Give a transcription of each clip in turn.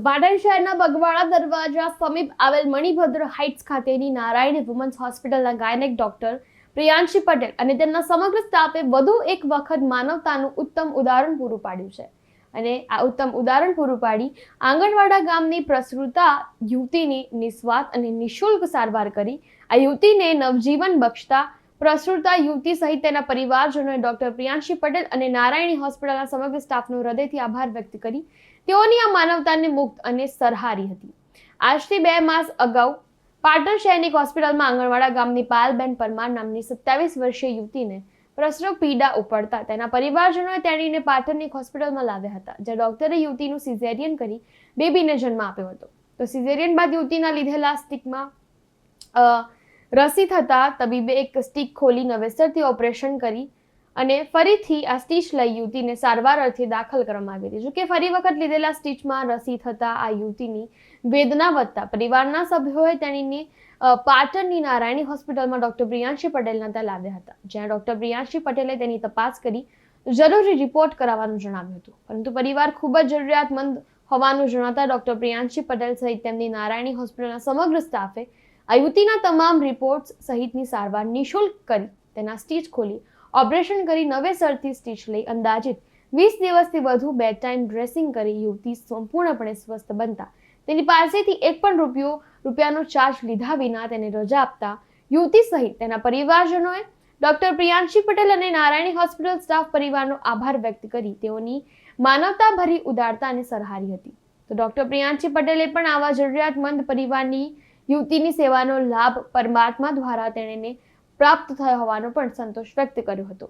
તો પાટણ શહેરના બગવાડા દરવાજા સમીપ આવેલ મણિભદ્ર હાઇટ્સ ખાતેની નારાયણ વુમન્સ હોસ્પિટલના ગાયનેક ડોક્ટર પ્રિયાંશી પટેલ અને તેમના સમગ્ર સ્ટાફે વધુ એક વખત માનવતાનું ઉત્તમ ઉદાહરણ પૂરું પાડ્યું છે. અને આ ઉત્તમ ઉદાહરણ પૂરું પાડી આંગણવાડા ગામની પ્રસૃતા યુવતીની નિસ્વાર્થ અને નિઃશુલ્ક સારવાર કરી. આ યુવતીને નવજીવન બક્ષતા પ્રસૃતા યુવતી સહિત તેના પરિવારજનોએ ડોક્ટર પ્રિયાંશી પટેલ અને નારાયણી હોસ્પિટલના સમગ્ર સ્ટાફનો હૃદયથી આભાર વ્યક્ત કરી. તેઓની આ માનવતાને મુક્ત અને સરહારી હતી. આજથી બે માસ અગાઉ પાટણ શહેરની હોસ્પિટલમાં આંગણવાડા ગામની પાયલબેન પરમાર નામની સત્યાવીસ વર્ષીય યુવતીને પ્રસરો પીડા ઉપડતા તેના પરિવારજનોએ તેણીને પાટણની હોસ્પિટલમાં લાવ્યા હતા જ્યાં ડોક્ટરે યુવતીનું સિઝેરિયન કરી બેબીને જન્મ આપ્યો હતો. તો સિઝેરિયન બાદ યુવતીના લીધેલા સ્ટિકમાં અ, રસી થતાં તબીબે એક સ્ટીક ખોલી નવેસરથી ઓપરેશન કરી અને ફરીથી આ સ્ટીચ લઈ યુવતીને સારવાર અર્થે દાખલ કરવામાં આવી હતી. જોકે ફરી વખત લીધેલા સ્ટીચમાં રસી થતા આ યુવતીની વેદના વધતા પરિવારના સભ્યોએ તેણીને પાટણની નારાયણી હોસ્પિટલમાં ડોક્ટર પ્રિયાંશી પટેલના ત્યાં લાવ્યા હતા. જ્યાં ડોક્ટર પ્રિયાંશી પટેલે તેની તપાસ કરી જરૂરી રિપોર્ટ કરાવવાનું જણાવ્યું હતું. પરંતુ પરિવાર ખૂબ જ જરૂરિયાતમંદ હોવાનું જણાતા ડોક્ટર પ્રિયાંશી પટેલ સહિત તેમની નારાયણી હોસ્પિટલના સમગ્ર સ્ટાફે આ યુવતીના તમામ રિપોર્ટ્સ સહિતની સારવાર નિઃશુલ્ક કરી તેના સ્ટીચ ખોલી ઓપરેશન કરી નવેસરથી સ્ટીચ લઈ અંદાજિત વીસ દિવસથી વધુ બે ટાઈમ ડ્રેસિંગ કરી યુવતી સંપૂર્ણપણે સ્વસ્થ બનતા. તેની પાસેથી એક પણ રૂપિયો, રૂપિયાનો ચાર્જ લીધા વિના તેને રજા આપતા યુવતી સહિત તેના પરિવારજનોએ ડોક્ટર પ્રિયાંશી પટેલ અને નારાયણી હોસ્પિટલ સ્ટાફ પરિવારનો આભાર વ્યક્ત કરી તેઓની માનવતાભરી ઉદારતાને સરહારી હતી. તો ડોક્ટર પ્રિયાંશી પટેલે પણ આવા જરૂરિયાતમંદ પરિવારની યુવતીની સેવાનો લાભ પરમાત્મા દ્વારા તેણે પ્રાપ્ત થયો હોવાનો પણ સંતોષ વ્યક્ત કર્યો હતો.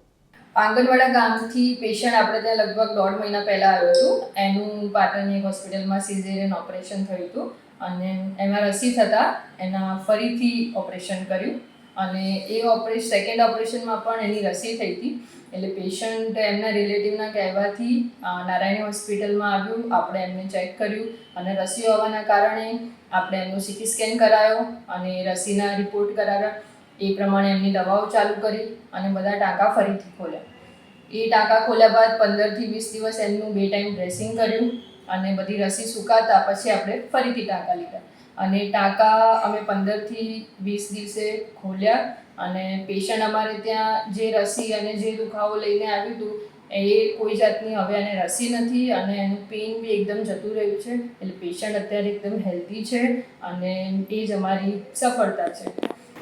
આંગણવાડા ગામથી પેશન્ટ આપણે ત્યાં લગભગ દોઢ મહિના પહેલાં આવ્યું હતું એનું પાટણની હોસ્પિટલમાં સિઝેરિયન ઓપરેશન થયું હતું અને એમાં રસી થતાં એના ફરીથી ઓપરેશન કર્યું. અને એ ઓપરેશન સેકન્ડ ઓપરેશનમાં પણ એની રસી થઈ હતી. એટલે પેશન્ટ એમના રિલેટિવના કહેવાથી નારાયણ હોસ્પિટલમાં આવ્યું, આપણે એમને ચેક કર્યું અને રસી હોવાના કારણે આપણે એમનું સીટી સ્કેન કરાયો અને રસીના રિપોર્ટ કરાવ્યા. એ પ્રમાણે એમની દવાઓ ચાલુ કરી અને બધા ટાંકા ફરીથી ખોલ્યા. એ ટાંકા ખોલ્યા બાદ પંદરથી વીસ દિવસ એમનું બે ટાઈમ ડ્રેસિંગ કર્યું અને બધી રસી સુકાતા પછી આપણે ફરીથી ટાંકા લીધા. અને ટાંકા અમે પંદરથી વીસ દિવસે ખોલ્યા અને પેશન્ટ અમારે ત્યાં જે રસી અને જે દુખાવો લઈને આવ્યું હતું, એ કોઈ જાતની હવે એને રસી નથી અને એનું પેઇન બી એકદમ જતું રહ્યું છે. એટલે પેશન્ટ અત્યારે એકદમ હેલ્ધી છે અને એ જ અમારી સફળતા છે.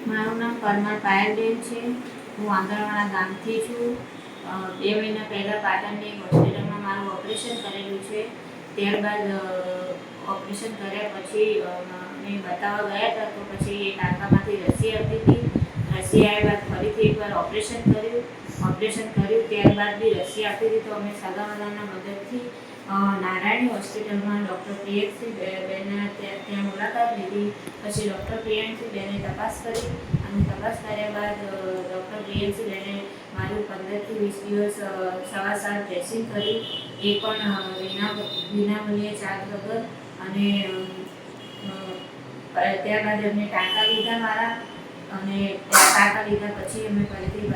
મારું નામ પરમાર પાયલબેન છે. હું આંગણવાડા ગામથી છું. બે મહિના પહેલાં પાટણની હોસ્પિટલમાં મારું ઓપરેશન કરેલું છે. ત્યારબાદ ઓપરેશન કર્યા પછી મેં બતાવવા ગયા હતા તો પછી એ ટાંકામાંથી રસી આવતી હતી. રસી આવ્યા બાદ ફરીથી એકવાર ઓપરેશન કર્યું. ઓપરેશન કર્યું ત્યારબાદ બી રસી આપી હતી તો અમે સગાવાલાના મદદથી નારાયણ હોસ્પિટલમાં ડૉક્ટર પ્રિયંશી બેનના ત્યાં ત્યાં મુલાકાત લીધી. પછી ડૉક્ટર પ્રિયંશી બેને તપાસ કરી અને તપાસ કર્યા બાદ ડૉક્ટર પ્રિયંશી બેને મારું પંદરથી વીસ દિવસ સવા સાત ડ્રેસિંગ કર્યું. એ પણ અ, વિના વિનામૂલ્યે ચાર્જ વગર અને ત્યારબાદ એમને ટાંકા લીધા મારા અને ટાંકા લીધા પછી અમે ફરીથી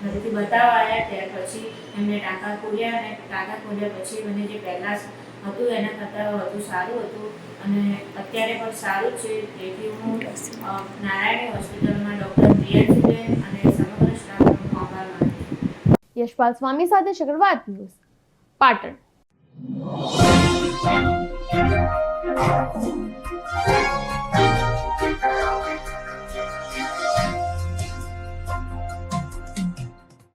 ફરીથી બતાવવા આવ્યા ત્યાર પછી એમને ટાંકા ખોલ્યા અને ટાંકા ખોલ્યા પછી મને જે પહેલાં હતું એના કરતાં વધુ સારું હતું. અને અત્યારે પણ સારું છે. તેથી હું નારાયણી હોસ્પિટલમાં ડૉક્ટર પ્રિયાંશીબેન અને સમગ્ર સ્ટાફનો આભાર માનું યશપાલ સ્વામી સાથે ચક્રવાત ન્યૂઝ પાટણ. Thank you.